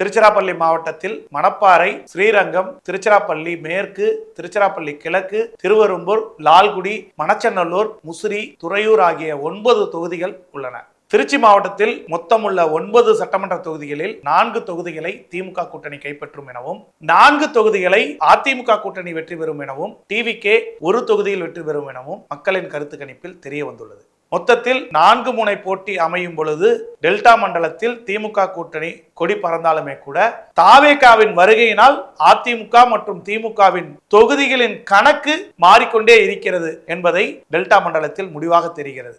திருச்சிராப்பள்ளி மாவட்டத்தில் மணப்பாறை ஸ்ரீரங்கம் திருச்சிராப்பள்ளி மேற்கு திருச்சிராப்பள்ளி கிழக்கு திருவரும்பூர் லால்குடி மணச்சநல்லூர் முசிறி துறையூர் ஆகிய ஒன்பது தொகுதிகள் உள்ளன. திருச்சி மாவட்டத்தில் மொத்தமுள்ள ஒன்பது சட்டமன்ற தொகுதிகளில் நான்கு தொகுதிகளை திமுக கூட்டணி கைப்பற்றும் எனவும் நான்கு தொகுதிகளை அதிமுக கூட்டணி வெற்றி பெறும் எனவும் டிவிகே ஒரு தொகுதியில் வெற்றி பெறும் எனவும் மக்களின் கருத்து கணிப்பில் தெரிய வந்துள்ளது. மொத்தத்தில் நான்கு முனை போட்டி அமையும் பொழுது டெல்டா மண்டலத்தில் திமுக கூட்டணி கொடி பறந்தாலுமே கூட தாவேகாவின் வருகையினால் அதிமுக மற்றும் திமுகவின் தொகுதிகளின் கணக்கு மாறிக்கொண்டே இருக்கிறது என்பதை டெல்டா மண்டலத்தில் முடிவாக தெரிகிறது.